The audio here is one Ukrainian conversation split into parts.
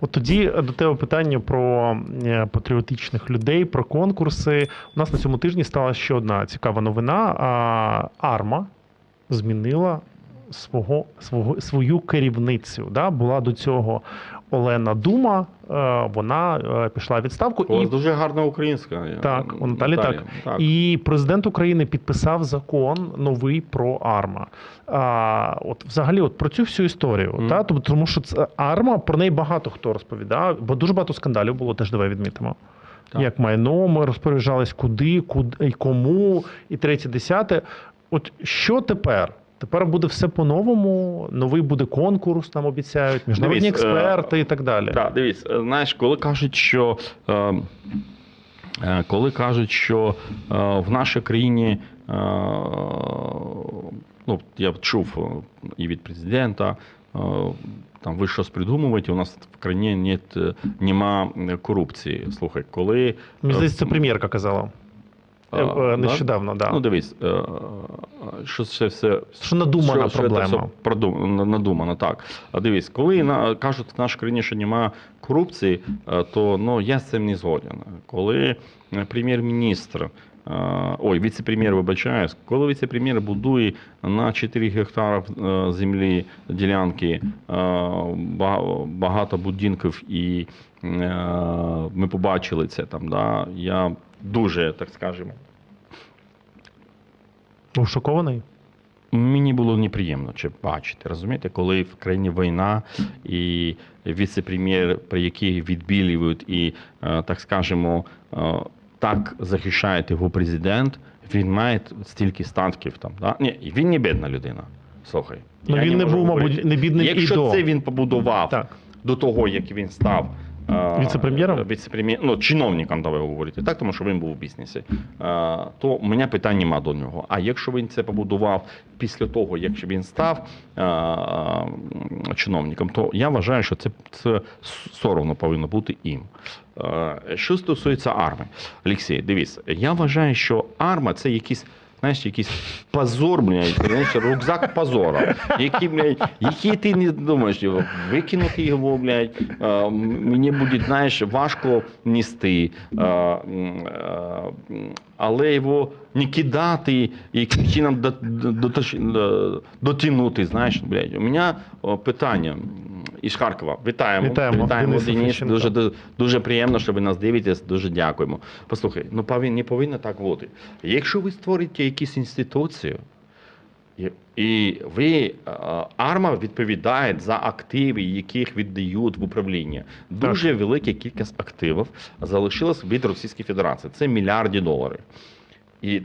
От тоді до тебе питання про е, патріотичних людей, про конкурси. У нас на цьому тижні стала ще одна цікава новина. Арма змінила свого, свого, свою керівницю. Да? Була до цього Олена Дума, е, вона е, пішла в відставку. У І дуже гарна українська. Так, у Наталі так. І президент України підписав закон новий про АРМА. А, от взагалі, от про цю всю історію. Мгм. Та? Тобто, тому що це АРМА про неї багато хто розповідав, бо дуже багато скандалів було, теж давай відмітимо. Так. Як майно ми розпоряджались, куди, куди і кому, і третє, десяте. От що тепер? Тепер буде все по-новому, новий буде конкурс, нам обіцяють, міжнародні Дивись, е, експерти і так далі. Так, дивись, е, знаєш, коли кажуть, що е, коли кажуть, що е, в нашій країні, е, ну я чув і від президента. е, Там ви щось придумуєте, у нас в країні нет, нема корупції. Слухай, коли Мені здається, це прем'єрка казала. а, Е, е, да? Нещодавно, да. Ну дивись, що це все Що надумана що, що це все продум- надумано, так. А дивись, коли на, кажуть в нашій країні, що немає корупції, е, то ну, я з цим не згоден. Коли е, прем'єр-міністр, е, ой, віце-прем'єр, вибачаюсь, коли віце-прем'єр будує на 4 гектари е, землі ділянки багато будинків, і ми побачили це там, да, я дуже, так скажемо, Був шокований? Мені було неприємно чи бачити, розумієте, коли в країні війна і віце-прем'єр, при якій відбілюють і, е, так скажемо, е, так захищає його президент, він має стільки статків там. Да? Ні, він не бідна людина. Слухай. Ну він не можу був, мабуть, не бідний і Якщо до. це він побудував Так. до того, як він став. Е, Віце-прем'єром? Віце-прем'єр, ну, чиновником, давай говорити, так, тому що він був у бізнесі. Е, То у мене питань нема до нього. А якщо він це побудував після того, як він став е, е, чиновником, то я вважаю, що це, це соромно повинно бути їм. Е, Що стосується арми, Олексій, дивіться, я вважаю, що арма це якийсь. Знаєш, якийсь позор, блядь, знаєш, рюкзак позора, який, блядь, який ти не думаєш його, викинути його, блядь, е, мені буде, знаєш, важко нести, м, е, але його не кидати і чином дотягнути, знаєш, блядь. У мене питання із Харкова. Вітаємо. Вітаємо, Денис Денис. Дуже, дуже, дуже приємно, що ви нас дивитесь. Дуже дякуємо. Послухай, ну повин- не повинно так бути. Якщо ви створите якусь інституцію, і- ви арма відповідає за активи, яких віддають в управління. Дуже велика кількість активів залишилась від Російської Федерації. Це мільярди доларів. І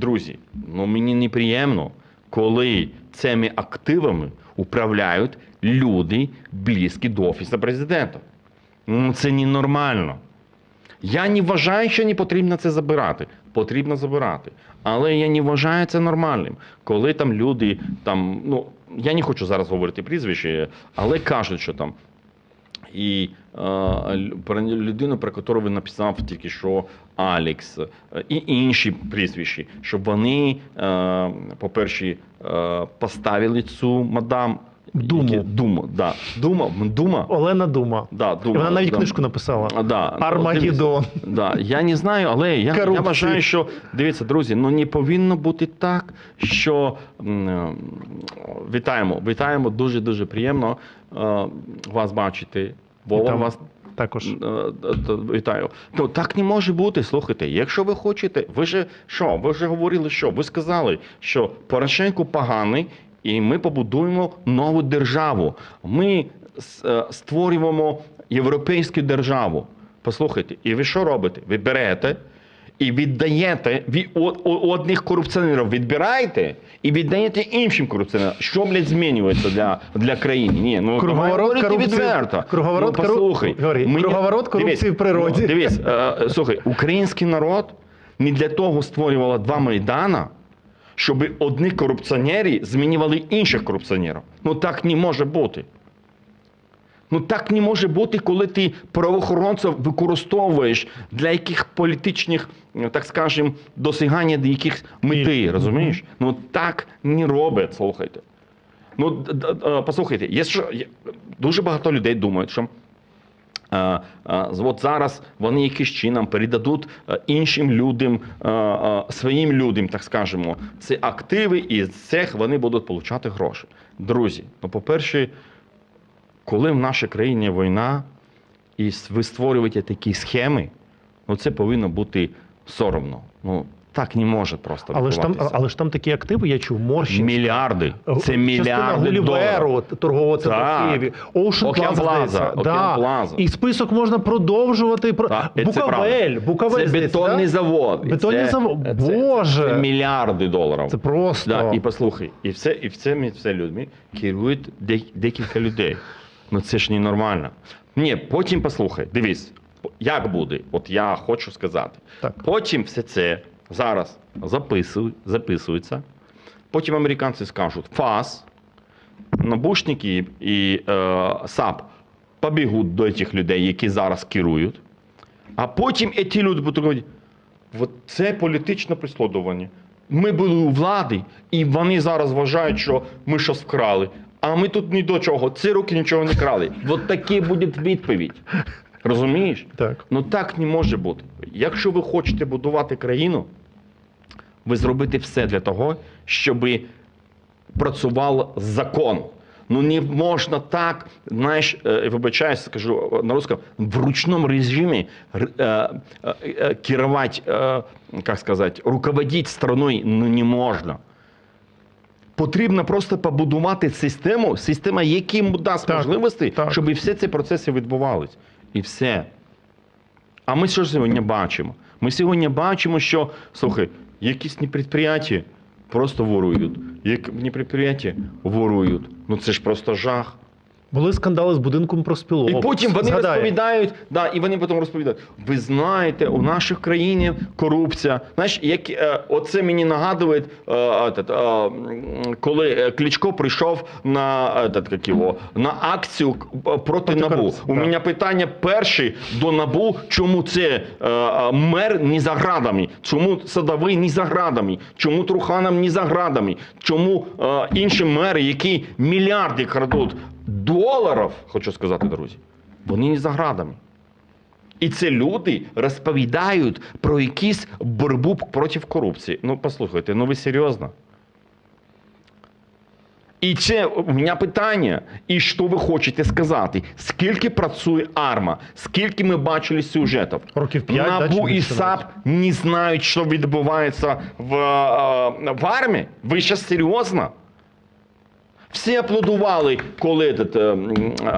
друзі, ну мені неприємно, коли цими активами управляють люди, близькі до офісу президента. Ну це ненормально. Я не вважаю, що не потрібно це забирати. Потрібно забирати. Але я не вважаю це нормальним. Коли там люди, там, ну, я не хочу зараз говорити прізвище, але кажуть, що там. І е, про людину, про яку ви написав тільки що Алекс, е, і інші прізвища, щоб вони, е, по-перше, поставили цю мадам Думу. які- Думу, да. Дума, Дума. Олена Дума. Да, І вона навіть да. книжку написала. А, да. Армагеддон. Да, я не знаю, але я, я Корупції. вважаю, що дивіться, друзі, ну не повинно бути так, що вітаємо, вітаємо, дуже дуже приємно вас бачити. Вітаю. вас Також. е, е, вітаю. Ну так не може бути. Слухайте, якщо ви хочете, ви ж що? Ви вже говорили, що ви сказали, що Порошенко поганий, і ми побудуємо нову державу. Ми е, створюємо європейську державу. Послухайте, і ви що робите? Ви берете. І віддаєте від одних корупціонерів відбираєте і віддаєте іншим корупціонерам. Що, блядь, змінюється для, для країни? Ні, ну Круговорот корупції- відверто. круговорот ну, послухай, Говори, мені- круговорот корупції в природі. Ну, дивись, е, слухай, український народ не для того створювала два майдана, щоб одні корупціонери змінювали інших корупціонерів. Ну так не може бути. Ну так не може бути, коли ти правоохоронців використовуєш для яких політичних, ну, так скажемо, досягання до яких мети, розумієш? Ну так не робить, слухайте. Ну, послухайте, є що, є- дуже багато людей думають, що Е, е, От зараз вони якимось чином передадуть іншим людям, е, е, своїм людям, так скажемо, це активи, і з цих вони будуть отримати гроші. Друзі, ну, по-перше, коли в нашій країні війна, і ви створюєте такі схеми, ну це повинно бути соромно. Ну, так не може просто Але ж там, але ж там такі активи, я чув, Морщин. Мільярди. Це мільярди доларів. Торгового центру в Києві, Ocean Plaza, Plaza, Да. Plaza. І список можна продовжувати. Про... Так, і це Букавель. Букавель, Це бетонний да? завод. Бетонний це- завод. це- це- Боже. Це мільярди доларів. Це просто. Да, і послухай, і все, і все, все людьми керують де- декілька людей. Ну це ж ненормально. Ні, потім послухай, дивись, як буде, от я хочу сказати. Так. Потім все це зараз записується. Потім американці скажуть ФАС, набушники і е, САП побігуть до цих людей, які зараз керують. А потім ті люди будуть говорити, от це політичне прислідування. Ми були у влади, і вони зараз вважають, що ми щось вкрали. А ми тут ні до чого. Ці руки нічого не крали. От такі буде відповідь. Розумієш? Так. Ну так не може бути. Якщо ви хочете будувати країну, ви зробите все для того, щоб працював закон. Ну не можна так, знаєш, е, вибачаюсь, скажу на русском, в ручному режимі е, е, керувати, як сказати, руководити страною ну, не можна. Потрібно просто побудувати систему, система, яка дасть Так, можливості, так. щоб всі ці процеси відбувались. І все. А ми що сьогодні бачимо? Ми сьогодні бачимо, що, слухай, якісь не підприємства просто ворують. Як не підприємства ворують. Ну це ж просто жах. Були скандали з будинком проспілок. І потім вони Згадай. розповідають, да, і вони потім розповідають. Ви знаєте, у нашій країні корупція. Знаєш, як е, оце мені нагадує, е, е, коли е, Кличко прийшов на, этот, як його, на акцію к- проти Проти НАБУ. корупції, У да. мене питання перше до НАБУ, чому це е, е, мер не за градами, чому садовий не за градами, чому Труханов не за градами, чому е, інші мери, які мільярди крадуть доларів, хочу сказати, друзі, вони не за градами. І це люди розповідають про якісь боротьбу проти корупції. Ну, послухайте, ну ви серйозно? І це у мене питання. І що ви хочете сказати? Скільки працює арма? Скільки ми бачили сюжетів? Років п'ять, да, Набу чи і САП не знають, що відбувається в, е, в армії? Ви ще серйозно? Всі аплодували, коли е,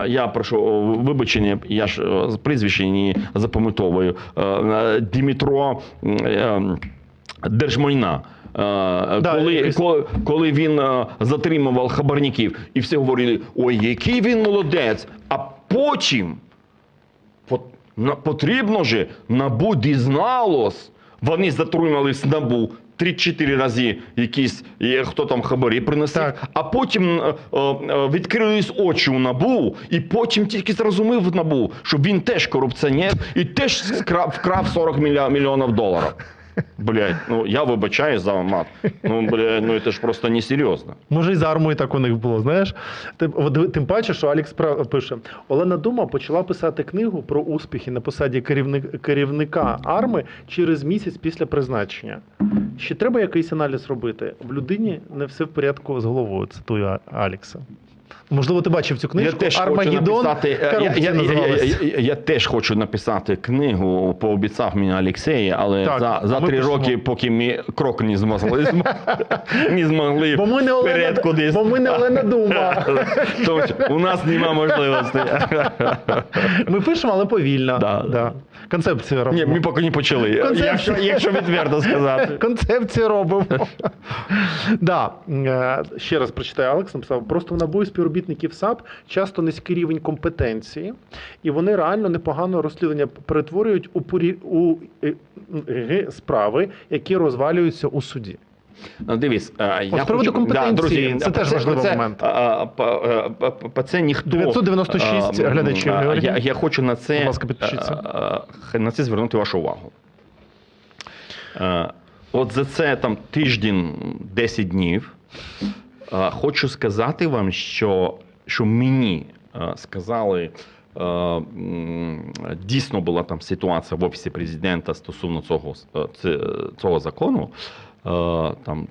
я прошу вибачення, я ж прізвище не запам'ятовую. е, Дмитро е, Держмайна. Да, коли, коли, коли він затримував хабарників, і всі говорили, ой, який він молодець. А потім Пот- на- Потрібно же, НАБУ дізналось. Вони затримались НАБУ 3-4 рази якісь, хто там хабарі принесе, Так. а потім е, е, відкрились очі у НАБУ, і потім тільки зрозумів НАБУ, що він теж корупціонер і теж вкрав 40 мільйонів доларів. Блять, ну я вибачаю за мат. Ну, бля, ну це ж просто несерйозно. Може, і з армою так у них було, знаєш? Тим, тим паче, що Алекс пра- пише: Олена Дума почала писати книгу про успіхи на посаді керівник, керівника арми через місяць після призначення. Ще треба якийсь аналіз робити. В людині не все в порядку з головою, цитую А- Алекса. Можливо, ти бачив цю книжку. Я теж хочу написати, е, я, я, я, я, я, теж хочу написати книгу, пообіцяв мені Олексій, але Так, за, за три пишемо. роки, поки ми крок не змогли, не змогли Бо ми не вперед Олена, кудись. бо ми не Олена Дума. Тому що у нас нема можливостей. Ми пишемо, але повільно. Да. Да. Концепцію Ні, ми поки не почали. Якщо, якщо відверто сказати. Концепцію робимо. да. е, Ще раз прочитаю, Алекс написав. Просто в набої співробітників САП часто низький рівень компетенції, і вони реально непогано розслідування перетворюють у, порі... у е, справи, які розвалюються у суді. Ну, Дивись, е, я з приводу компетенції, це теж важливий момент. по- е, це ніхто 996 глядачів. Я, я хочу на це на це звернути вашу увагу. Е, От за це там тиждень 10 днів. е, Хочу сказати вам, що, що мені е, сказали е, дійсно була там ситуація в офісі президента стосовно цього, е, цього закону, е, там,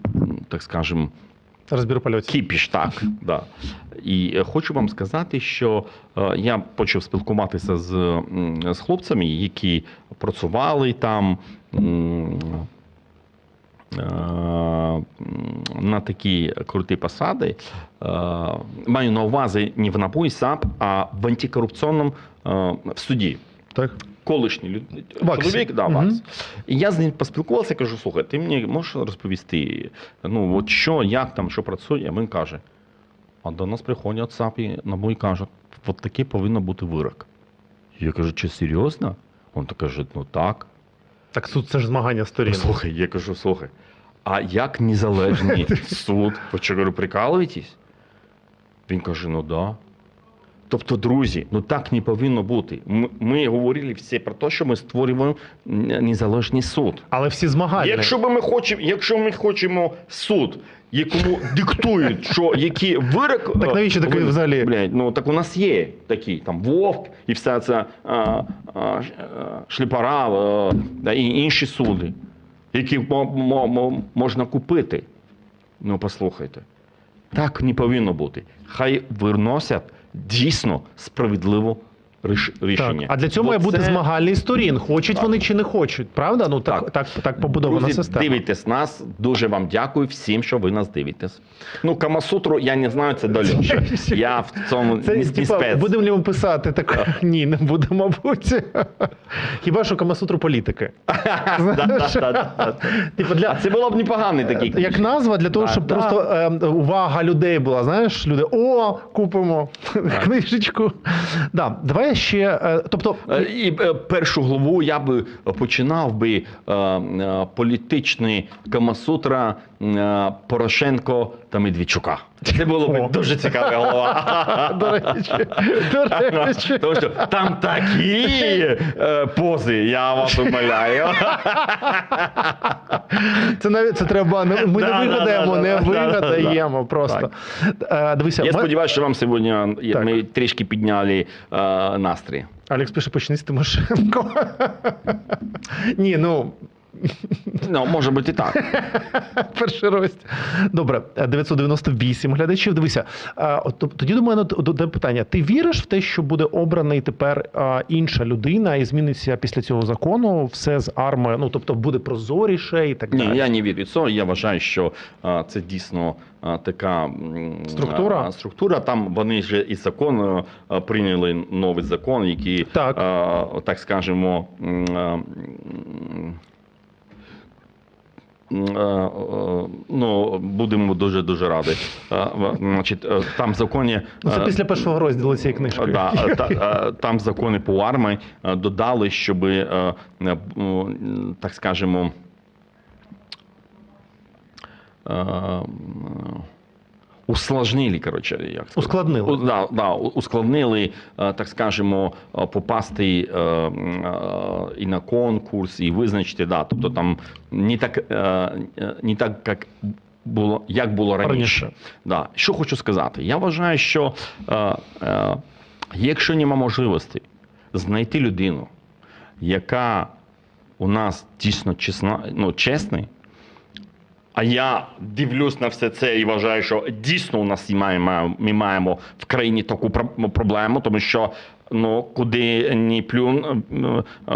так скажемо, Розбір польотів. кіпіш, так. Да. І е, хочу вам сказати, що е, я почав спілкуватися з, з хлопцями, які працювали там. е, На такі круті посади, Е, маю на увазі не в НАБУ і САП, а в антикорупційному е, в суді. Так. Колишній люд- чоловік, да. Вакс. І я з ним поспілкувався, кажу: слухай, ти мені можеш розповісти, ну от що, як там, що працює? А він каже: а до нас приходять САП і НАБУ і кажуть, от такий повинен бути вирок. Я кажу, чи серйозно? Він так каже, ну так. Так суд це ж змагання сторін. Слухай, я кажу, слухай, а як незалежний суд? Ви що, говорю, прикалуєтесь? Він каже, ну да. Тобто, друзі, ну так не повинно бути. Ми, ми говорили всі про те, що ми створюємо незалежний суд. Але всі змагальні. Якщо би ми хочемо, якщо ми хочемо суд, якому диктують, що який вирок. Так навіщо такий взагалі? Блядь, ну так у нас є такий там Вовк і вся ця а, а, шліпара а, да, і інші суди, які мо- мо- мо- можна купити. Ну, послухайте, так не повинно бути. Хай виносять дійсно справедливо ріш- Так. А для цього Бо має бути це- змагальний сторін. Хочуть Так. вони чи не хочуть. Правда? Ну так, так. Так. так, побудована Друзі, система. дивитесь нас. Дуже вам дякую всім, що ви нас дивитесь. Ну, Камасутру, я не знаю, це Льоші. Я в цьому Це не, типа, спец. будемо ли ми писати так? Ні, не будемо, мабуть. Хіба що Камасутру політики. Типу А для це було б непоганий такий. як назва для того, щоб просто е, увага людей була. Знаєш, люди, о, купимо книжечку. Да, давай ще. е, тобто, Е, І е, першу главу я би починав би політичний Камасутра Порошенко та Медведчука. Це було б дуже цікава голова. до речі, до речі. Тому що там такі е, пози, я вас умоляю. Це навіть це треба. Ми не вигадаємо, не да, да, вигадаємо просто. Дивися, Я сподіваюся, що вам сьогодні е, ми трішки підняли е, настрій. Алекс пише, почни з Тимошенко. Ні, ну. Ну, може бути і так. Перший рост. Добре, е, 998 глядачів. Дивися, е, тоді до мене до питання: ти віриш в те, що буде обраний тепер е, інша людина і зміниться після цього закону все з арми? Ну тобто буде прозоріше і так Ні, далі. я не вірю це. Я вважаю, що е, це дійсно е, така Структура? е, структура. Там вони ж і закон е, прийняли новий закон, який, Так. е, так скажемо. Е, е, Ну, будемо дуже дуже раді. Е, Значить, там законі Ну, це після першого розділу цієї книжки. Да, та, там закони по армії додали, щоб, м, так скажемо, усложнили, коротше, як сказати. Ускладнили. У- Да, да, ускладнили, е, так скажемо, е, попасти е, і на конкурс, і визначити, да, тобто там не так, не так як було, як було раніше. Раніше. Да. Що хочу сказати? Я вважаю, що якщо нема можливості знайти людину, яка у нас дійсно чесна, ну, чесний, а я дивлюсь на все це і вважаю, що дійсно у нас маємо, ми маємо в країні таку про- проблему, тому що ну, куди ні плюн е, е,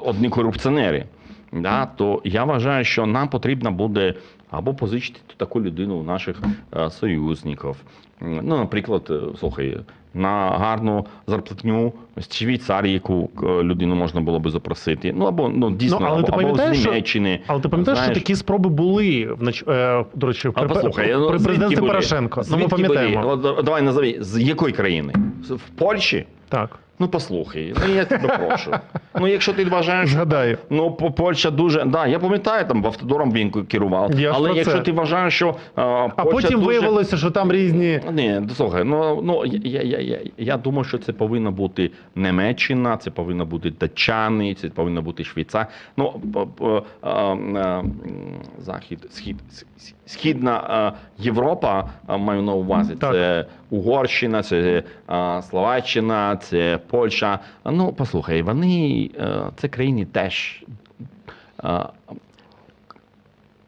одні корупціонери. Да, то я вважаю, що нам потрібно буде або позичити таку людину у наших е, союзників. Ну, наприклад, слухай, на гарну зарплатню з Швейцарії, яку е, людину можна було би запросити. Ну або ну дійсно, Ну, але або, ти або з з що- Німеччини. Але ти пам'ятаєш, що такі спроби були в нач... е, до речі, а при, послухай, при ну, звідки президенті? Порошенко. Ну, ми пам'ятаємо. були? Давай назови, з якої країни? В Польщі? Так, Ну послухай, ну я тебе прошу. Ну якщо ти вважаєш, згадаю. Ну, по- Польща дуже. Да, я пам'ятаю, там автодором він керував. Я ж Але про якщо це. ти вважаєш, що а, А Польща потім дуже... виявилося, що там різні. Ні, слухай, ну, ну я, я, я, я думаю, що це повинна бути Німеччина, це повинна бути датчани, це повинна бути Швейцарія. Ну, по- по- а, а, захід, схід, с- с- східна а, Європа, а, маю на увазі, Так. це Угорщина, це а, Словаччина, Федерація, Польща. Ну, послухай, вони е, це країни теж. е,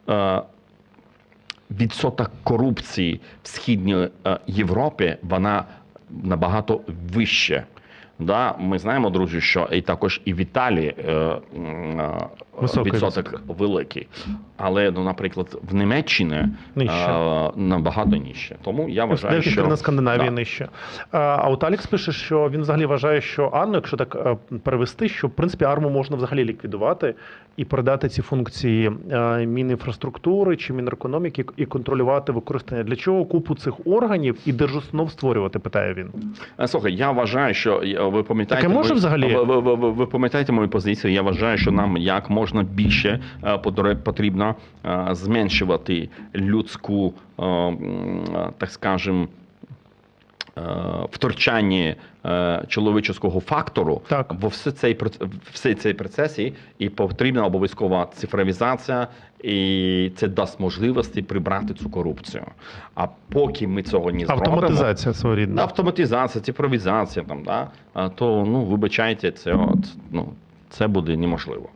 е, Відсоток корупції в східній Європі вона набагато вище. Да, ми знаємо, друзі, що і також і в Італії Високий відсоток великий. Але, ну, наприклад, в Німеччині Нижче. е, набагато нижче. Тому я вважаю, що країнах Скандинавії Да. нижче. А, А от Алікс пише, що він взагалі вважає, що Анну, якщо так е, перевести, що в принципі арму можна взагалі ліквідувати і передати ці функції е, Мінінфраструктури чи Мінекономіки і контролювати використання. Для чого купу цих органів і держустанов створювати? Питає він. Е, Слухай, я вважаю, що е, ви пам'ятаєте, Таке може ви, взагалі? Ви, ви, ви, ви, пам'ятаєте мою позицію. Я вважаю, що нам як можна більше е, потрібно е, зменшувати людську, е, так скажем, втручання е, чоловічого фактору Так. в все цей всі цей процесі, і потрібна обов'язкова цифровізація, і це дасть можливості прибрати цю корупцію. А поки ми цього не зробимо, Автоматизація своєрідна. Автоматизація, цифровізація, там, да? то ну, вибачайте, це, от, ну, це буде неможливо.